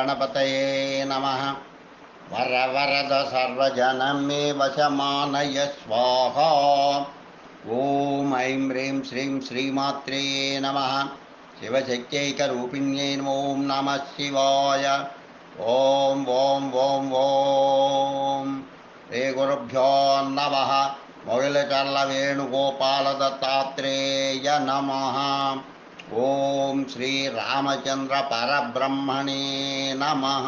गणपतये नमः। वरवरद सर्वजनं मे वशमानय स्वाहा। ॐ ऐं ह्रीं श्रीं श्रीमात्रे नमः। शिवशक्त्यैकरूपिण्यै ॐ नमः शिवाय। ॐ ॐ ॐ ॐ। श्रीगुरुभ्यो नमः। मोगिलचर्लवेणुगोपालदत्तात्रेय नमः ॐ श्रीरामचन्द्रपरब्रह्मणे नमः।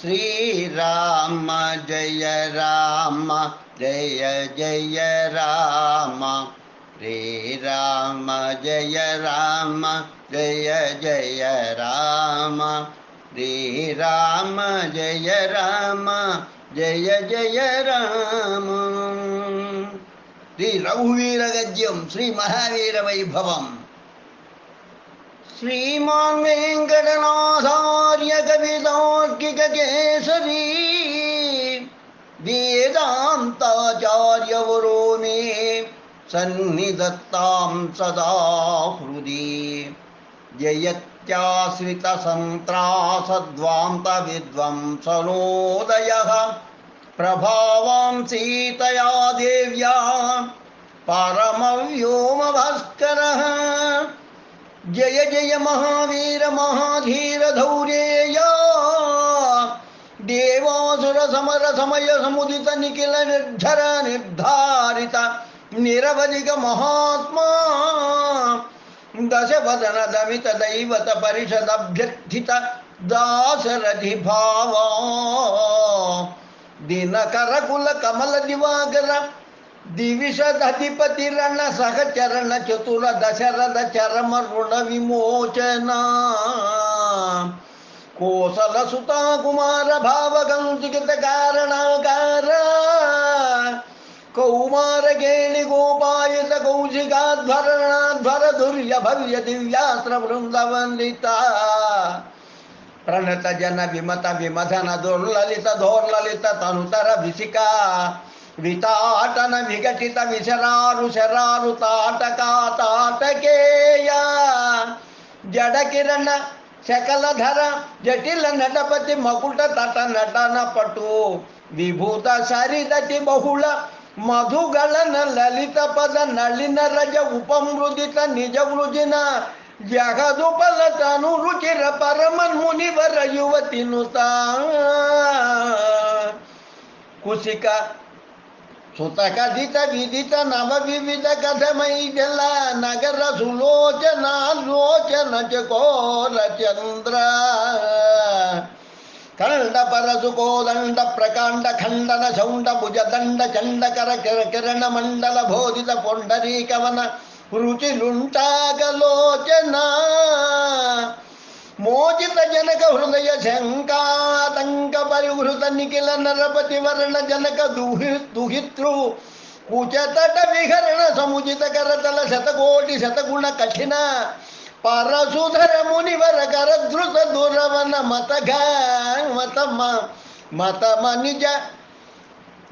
श्रीराम जय राम, जय जय राम। श्रीराम जय राम, जय जय राम। श्रीराम जय राम, जय जय राम। श्री रघुवीरगद्यं श्रीमहावीरवैभवम् श्रीमान् वेङ्कटनाथार्य कवितार्किककेसरी वेदान्ताचार्यवरो मे सन्निधत्तां सदा हृदि। जयत्याश्रितसन्त्रासद्वान्तविद्वंसनोदयः प्रभावां सीतया देव्या परमव्योमभस्करः। जय जय महावीर महाधीर धौर्येया देवासुरसमर समय समुदित निखिल निर्धर निर्धारित निरवधिक महात्मा। दशवदन दमित दैवत परिषदभ्यर्थित दासरथि भावा दिनकर कुल कमल दिवाकर दिविशदधिपति रण सहचरण चतुर दशरथ चरम ऋण विमोचना कोसल सुता कुमार भावगंसित कारणाकार कौमार गेणि गोपायित कौशिकाध्वरणाध्वर धुर्य भव्य दिव्यास्त्र वृंदवन्दिता प्रणत जन विमत विमथन दुर्ललित धोर्ललित तनुतर विशिका विताटन विघटित विशरारु शरारु ताटका ताटकेय जडकिरण शकलधर जटिल नटपति, मकुट, तट, नटन, पटु, विभूत, सरिदति, बहुल, मधुगलन, ललित पद, नलिन, रज, उपमृदित, निज मृजिन जगदुपल, तनु, रुचिर परमन मुनिवर, युवति, नुता। कुशिका सुतका दित जल नगर सुलोचन लोचन चकोर चंद्र पर परसुको दंड प्रकांड खंडन सौंड भुज दंड चंड कर किरण मंडल भोजित पुंडरी कवन रुचि लुंटा लोचना मोचित जनक हृदय शंकातंक परिहृत निखिल नरपति वर्ण जनक दुहित्रु कुचतट विहरण समुचित करतल शतकोटि शतगुण कठिन परसुधर मुनिवर कर धृत दुरवन मत मत मत मनिज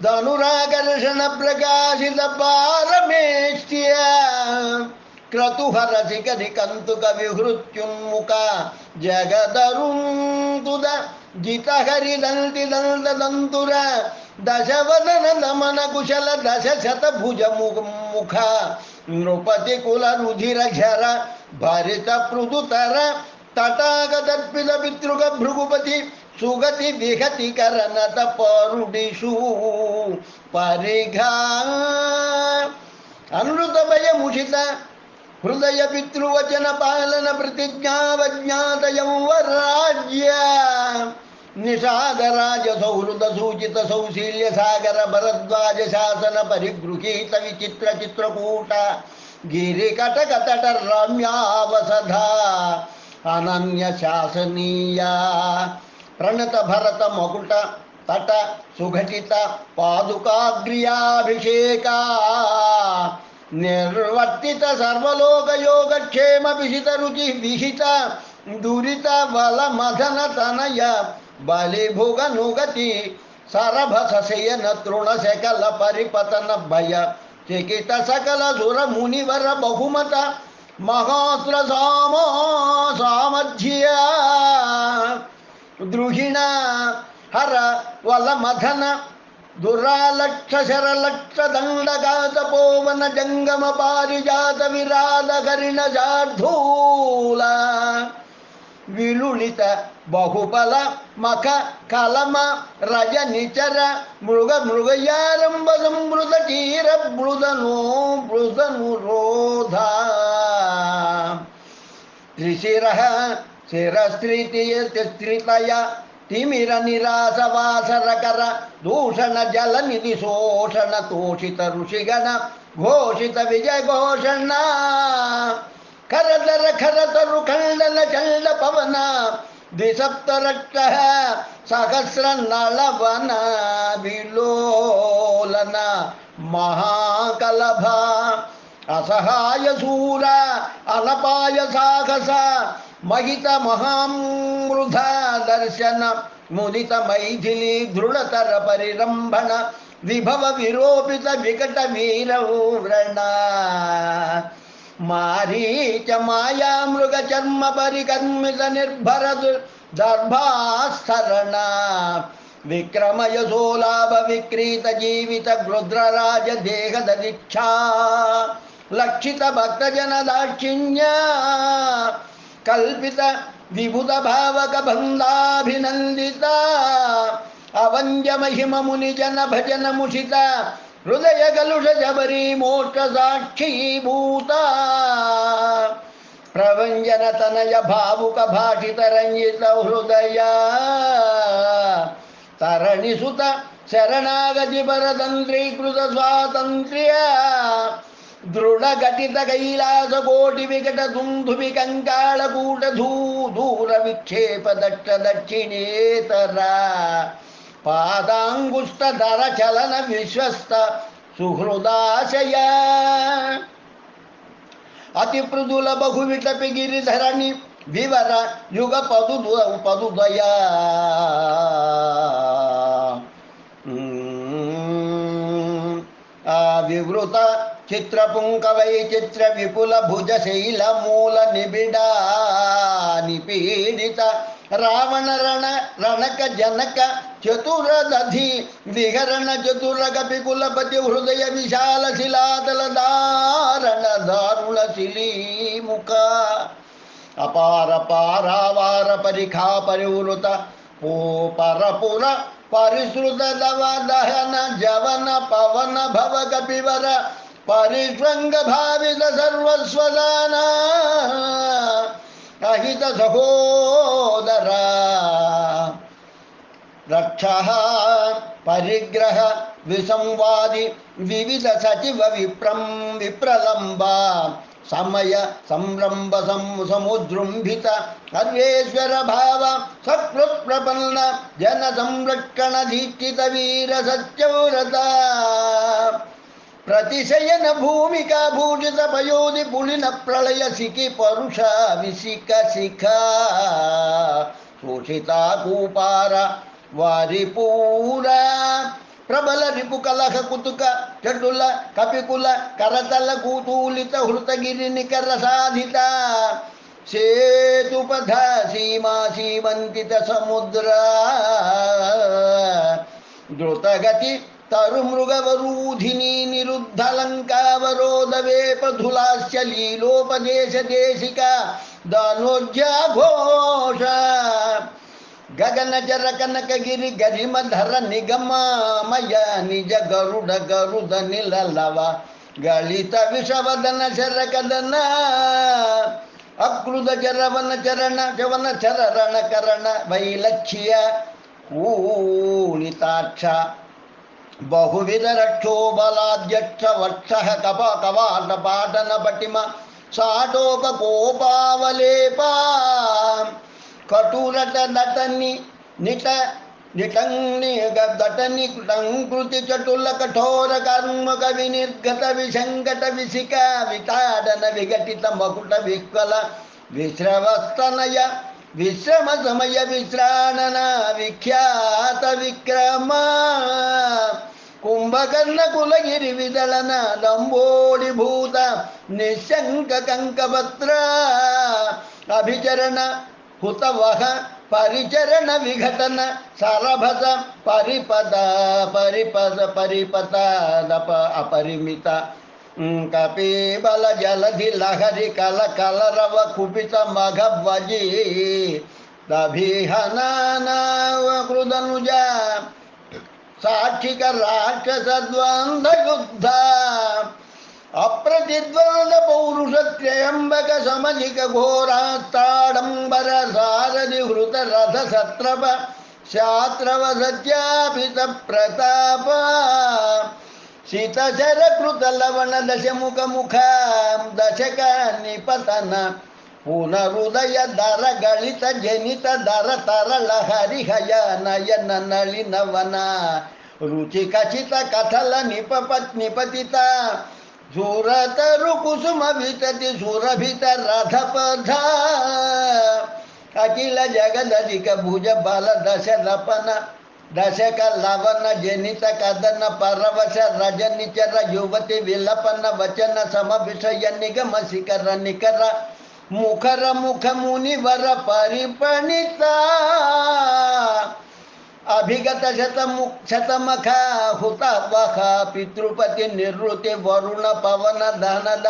धनुराकर्षण प्रकाशित पारमेष्ट्य क्रतुहरसिकधिकन्तु कविहृत्युन्मुखा जगदरुन्तुद जितहरिदन्ति दन्तदन्तुर दशवदन दमन कुशल दशशतभुज मुख नृपतिकुलरुधिरझर भरितपृदुतर तटागदर्पित पितृग भृगुपति सुगति विहति करनत परुडिषु परिघा। अनृतभय मुषित हृदय पितृवचन पालन प्रतिज्ञावज्ञात यौवराज्य निषाद राज सौहृद सूचित सौशील्य सागर भरद्वाज शासन परिगृहित विचित्र चित्रकूट गिरिकटकतट रम्यावसधा अनन्य शासनीय प्रणत भरत मकुट तट, सुघटित, पादुकाग्रियाभिषेका। निर्वर्ति सर्वोक योगक्षेम विहित रुचि विहित दुरीत बल मधन तनय बलिभुग नुगति सरभसयन तृण सकल परिपतन भय चिकित सकल सुर मुनिवर बहुमत महात्र साम सामध्य। द्रुहिण, हर वल मधन दुरालक्षशरलक्षदण्डगातपोवन जङ्गमपारिजातविराधकरिणशार्धूल विलुलित बहुबल मख कलम रजनिचर मृग मृगयारम्बसंभृतचीरभृदनो भृदनुरोध त्रिशिरः शिरस्त्रितय तिमिर कर दूषण जल निधि शोषण तोषित ऋषिगण, घोषित विजय घोषण। खरदर खरतरु खंडल चंड पवन द्विसप्तरक्ष सहस्र नलवन विलोलन महाकलभ। असहाय सूर अलपाय साहस महित महामृध दर्शन मुदित मैथिली दृढ़तर परिरंभन विभव विरोपित विकट वीर व्रण मारीच माया मृग चर्म परिकर्मित निर्भर दर्भास्तरण विक्रम यशोलाभ विक्रीत जीवित रुद्रराज देह दीक्षा। लक्षित भक्तजन दाक्षिण्य। कल्पित विभुत भावक बंदाभिनंदिता अवंज महिम मुनि जन भजन मुषिता हृदय गलुष जबरी मोक्ष साक्षी भूता प्रवंजन तनय भावुक भाषित रंजित हृदय हृदया तरणिसुत शरणागति परतंत्रीकृत स्वातंत्र्य దృఢగటిత కైలాస కోటి వికట దుంధుమి కంకాళకూట దూర విక్షేప దక్ష దక్షిణేతర పాదాంగుష్ట ధర చలన విశ్వస్త సుహృదాశయ. అతి పృదుల బహు విటపి గిరిధరణి వివర యుగ పదు పదుదయా వివృత चित्रपुङ्कवै मूल निपीडित रावण रण, रणक जनक, चतुरदधि विहरण, चतुरग चतुरगपिकुलपति हृदय विशाल शिलातल दारण दारुण शिली शिलीमुख। अपार पारावार परिखा परिवृत पूपरपुर परिश्रुत दवा दहन, जवन पवन भव कपिवर परिष्वङ्गभावित सर्वस्वदाना रहित सहोदरा रक्षः, परिग्रह, विसंवादि, विविध सचिव विप्र विप्रलंब समय, संरम्भ समुद्रुम्भित, सर्वेश्वर भाव सकृत् प्रपन्न जन संरक्षण दीक्षित वीर, सत्यव्रता। ಶಿಲಾತಲ ಧಾರಣ ದಾರುಣ ಶಿಲೀ ಮುಖ ಅಪಾರ ಪಾರಾವಾರ ಪರಿಖಾ ಪರಿವೃತ ಪೋ ಪರಪುರ ಪರಿಸೃತ ದವ ದಹನ ಜವನ ಪವನ ಭವ ಕಪಿವರ ಪರಿಶ್ವಂಗ ಭಾವಿತ ಸರ್ವಸ್ವದಾನ ಅಹಿತ ಸಹೋದರ ರಕ್ಷ ಪರಿಗ್ರಹ ವಿಸಂವಾದಿ ವಿವಿಧ ಸಚಿವ ವಿಪ್ರಂ ವಿಪ್ರಲಂಬ ಸಮಯ ಸಂರಂಭ ಸಂ ಸಮುಜೃಂಭಿತ ಸರ್ವೇಶ್ವರ ಭಾವ ಸತ್ಕೃತ್ ಪ್ರಪನ್ನ ಜನ ಸಂರಕ್ಷಣ ದೀಕ್ಷಿತ ವೀರ ಸತ್ಯವ್ರತ ಪ್ರತಿಶಯನ ಭೂಮಿಕಾ ಭೂಷಿತ ಪಯೋಧಿ ಪುಳಿನ ಪ್ರಳಯ ಸಿಕಿ ಪರುಷ ವಿಸಿಕ ಶಿಖ ಶೋಷಿತ ಕೂಪಾರ ವಾರಿಪೂರ ಪ್ರಬಲ ರಿಪು ಕಲಹ ಕುತುಕ ಚಟುಲ ಕಪಿಕುಲ ಕರತಲ ಕೂತೂಲಿತ ಹೃತಗಿರಿ ನಿಕರ ಸಾಧಿತ ಸೇತುಪಥ ಸೀಮಾ ಸೀಮಂತಿತ ಸಮುದ್ರ ದ್ರುತಗತಿ तरुमृगवरूधिनी निरुद्धलङ्कावरोदवेपधुलाश्च लीलोपदेशदेशिका दानोज्याघोष गगनचरकनकगिरिगरिमधर निगमामय निज गरुड गरुद निललव गलित विषवदन शरकदन अक्रुद चरवन चरण चवन चरण करण वैलक्ष्य ऊणिताक्ष बहुविधरक्षोबलाद्यक्षवर्क्षः कपकवाटपाटनपटिम साडोपकोपावलेपा। कटुरटनटनि निट निटङ्निकृतिचटुलकठोरकर्मकविनिर्गतविसङ्गटविशिका विश्रवस्तनय विश्रम समय विश्राणना विख्यात विक्रमा। कुम्भकर्णकुलगिरिविदलन लम्बोडिभूत निःशङ्ककङ्कपत्र अभिचरण हुतवः परिचरण विघटन सरभस परिपद परिपद परिपद अपरिमित। कपिबल जलधि ಸಾಕ್ಷಿಕ ರಾಕ್ಷಸ ದ್ವಂದ್ವ ಯುದ್ಧ ಅಪ್ರತಿದ್ವಂದ ಪೌರುಷ ತ್ರಯಂಬಕ ಸಮಜಿಕ ಘೋರಾತ್ತಾಡಂಬರ ಸಾರಥಿ ಹೃತ ರಥ ಸತ್ರಪ ಶಾತ್ರವ ಸತ್ಯಾಪಿತ ಪ್ರತಾಪ ಶೀತಚರ ಕೃತ ಲವಣ ದಶಮುಖ ಮುಖ ದಶಕ ನಿಪತನ ಪುನರುದಯ ದರ ಗಳಿತ ಜನಿತ ದರ ತರಳ ಹರಿಹಯ ನಯನ ನಳಿನವನ ರುಚಿ ಖಚಿತ ಕಥಲ ನಿಪಪತ್ ನಿಪತಿತ ಸುರತರು ಕುಸುಮ ವಿತತಿ ಸುರಭಿತ ರಥಪಥ ಅಖಿಲ ಜಗದಧಿಕ ಭುಜ ಬಲ ದಶ ಲಪನ ದಶಕ ಲವನ ಜನಿತ ಕದನ ಪರವಶ ರಜನಿಚರ ಯುವತಿ ವಿಲಪನ ವಚನ ಸಮ ವಿಷಯ ನಿಗಮ ಶಿಖರ ನಿಖರ ముఖర ముఖముని వర పరిపణిత अभिगत शतमुक्षतमख हुतवः पितृपति निवृति वरुण पवन धनद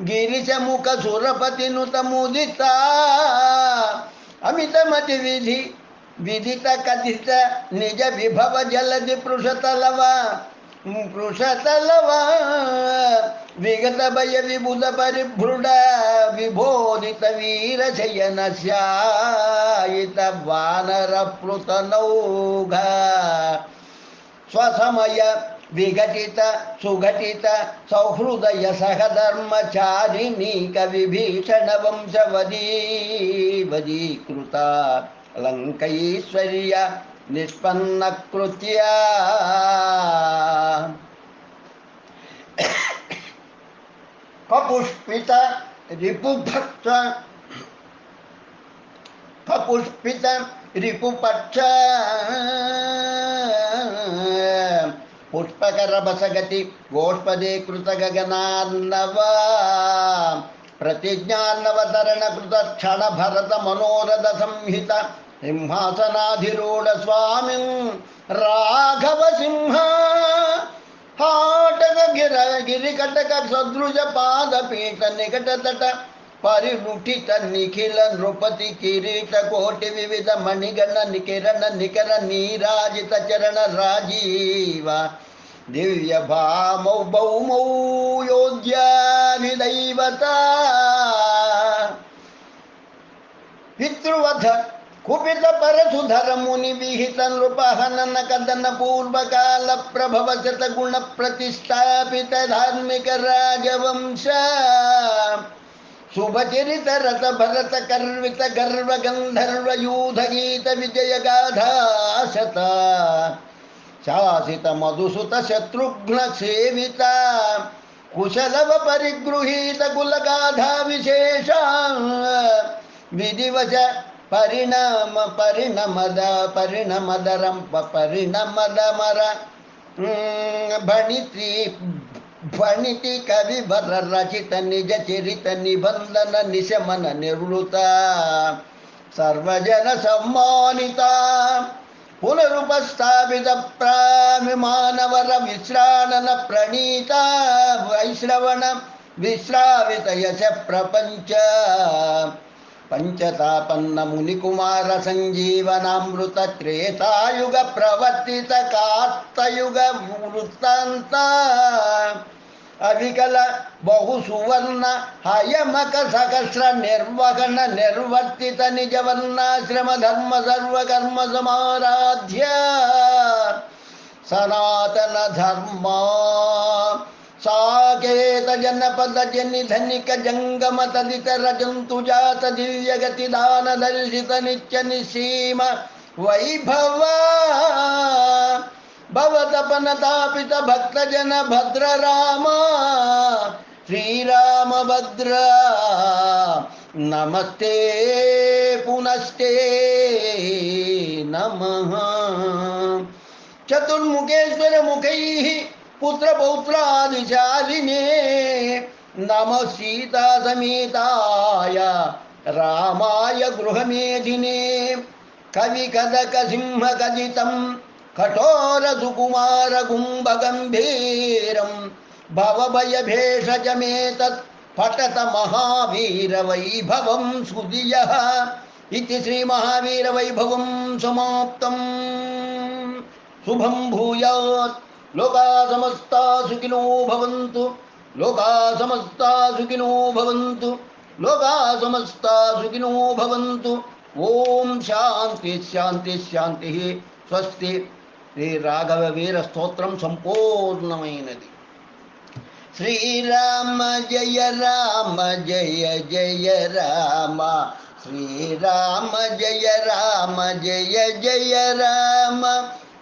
गिरिशमुख सुरपतिनुतमुदिता अमितमति विधि विदित कथित निज विभव जलधि पृषतलवा మృషతలవా విగత భయ విభుత పరిభృడ విభోదిత వీర శయన శాయిత వానర ప్లుత నౌఘ. స్వసమయ విఘటిత సుఘటిత సౌహృదయ సహధర్మచారిణీ కవిభీషణ వంశవదీ వదీకృత లంకైశ్వర్య निष्पन्न निष्पन्नकृत्या। कपुष्पित रिपुभक्त। कपुष्पित रिपुपक्ष। भरत मनोरथ प्रतिज्ञानवतरणकृतक्षणभरतमनोरथसंहिता सिंहासनाधिरूढस्वामिं राघवसिंह। हाटकगिर गिरिकटकसदृशपादपीठनिकटतट परिनुटितनिखिल नृपति किरीटकोटिविविधमणिगण निकिरण निकर नीराजितचरण राजीव दिव्यभामौ भौमौ योग्यानिदैवता पितृवध ಸಿಂಹಾಸನಾಧಿರೂಢ ಸ್ವಾಮಿ ರಾಘವ ಸಿಂಹ ಹಾಟಕ ಗಿರ ಗಿರಿಕಟಕ ಸದೃಜ ಪಾದ ಪೀಠ ನಿಕಟ ತಟ ಪರಿನುಠಿತ ನಿಖಿಲ ನೃಪತಿ ಕಿರೀಟ ಕೋಟಿ ವಿವಿಧ ಮಣಿಗಣ ನಿಕಿರಣ ನಿಕರ ನೀರಾಜಿತ ಚರಣ ರಾಜೀವ ದಿವ್ಯ ಭಾಮೌ ಭೌಮೌ ಯೋಧ್ಯಾಧಿದೈವತ ಪಿತೃವಧ ಕುಪಿತ ಪರಸುಧರ ಮುನಿ ವಿಹಿತ ನೃಪಹನನ ಕದನ ಪೂರ್ವಕಾಲ ಪ್ರಭವ ಶತ ಗುಣ ಪ್ರತಿಷ್ಠಾಪಿತ ಧಾರ್ಮಿಕ ರಾಜವಂಶ ಶುಭಚರಿತ ರಥ ಭರತ ಕರ್ವಿತ ಗರ್ವ ಗಂಧರ್ವ ಯೂಧ ಗೀತ ವಿಜಯ ಗಾಧಾ ಶತ ಶಾಸಿತ ಮಧುಸುತ ಶತ್ರುಘ್ನ ಸೇವಿತ ಕುಶಲವ ಪರಿಗೃಹೀತ ಕುಲಗಾಧಾ ವಿಶೇಷ ವಿಧಿವಶ ಪರಿಣಾಮ ಪರಿಣಮದ ಪರಿಣಮದ ರಂಪ ಪರಿಣಮದ ಮರ ಹ್ಮ್, ಭಣಿತಿ ಭಣಿತಿ ಕವಿವರ ರಚಿತ ನಿಜ ಚರಿತ ನಿಬಂಧನ ನಿಶಮನ ನಿರ್ವೃತ ಸರ್ವಜನ ಸಮ್ಮಾನಿತ ಪುನರುಪಸ್ಥಾಪಿತ ಪ್ರಾಮಿಮಾನವರ ವಿಶ್ರಾಣನ ಪ್ರಣೀತ ವೈಶ್ರವಣ ವಿಶ್ರಾವಿತ ಯಶ ಪ್ರಪಂಚ पञ्चतापन्नमुनिकुमारसञ्जीवनामृतत्रेतायुगप्रवर्तितकात्तयुगवृत्तान्त अविकल बहुसुवर्ण हयमकसकस्रनिर्वहन सनातन धर्म साकेतजनपदजनिधनिकजङ्गमतदिकरजन्तुजातदिव्यगतिदानदर्शितनित्यनिसीम वैभवा भवतपनतापितभक्तजनभद्ररामा श्रीरामभद्र नमस्ते पुनस्ते नमः। चतुर्मुखेश्वर मुखैः पुत्रपौत्रादिशालिने नम सीता समेताय रामाय गृहमेधिने कठोरसुकुमारकुम्भगम्भीरं भवभयभेषजमेतत् पठत महावीरवैभवं सुधियः इति श्रीमहावीरवैभवं समाप्तं शुभं भूयात्। लोका समस्ता सुखिनो भवन्तु। लोका समस्ता सुखिनो भवन्तु। लोका समस्ता सुखिनो भवन्तु। ओम शांति शांति शांति स्वस्ति। श्री राघव वीर स्त्रोत्रम श्री श्रीराम जय राम, जय जय राम। श्रीराम जय राम, जय जय राम।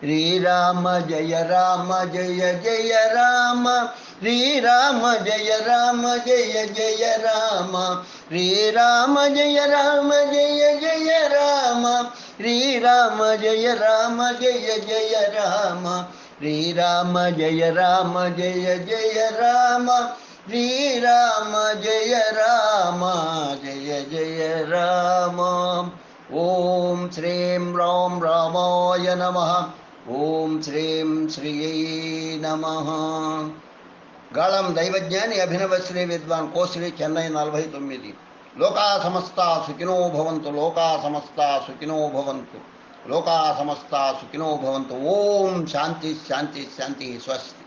श्री राम जय राम जय जय राम श्री राम जय राम जय जय राम श्री राम जय राम जय जय राम श्री राम जय राम जय जय राम श्री राम जय राम जय जय राम श्री राम जय राम जय जय राम ॐ श्रीं रां रामाय नमः ఓం శ్రీం శ్రీయై నమ గాళం దైవజ్ఞాని అభినవ శ్రీ విద్వాన్ కోశ్రీ చెన్నై నలభై తొమ్మిది లోకా సమస్త సుఖినో భవంతు లోకా సమస్త సుఖినో భవంతు లోకా సమస్త సుఖినో భవంతు ఓం శాంతి శాంతి శాంతి స్వస్తి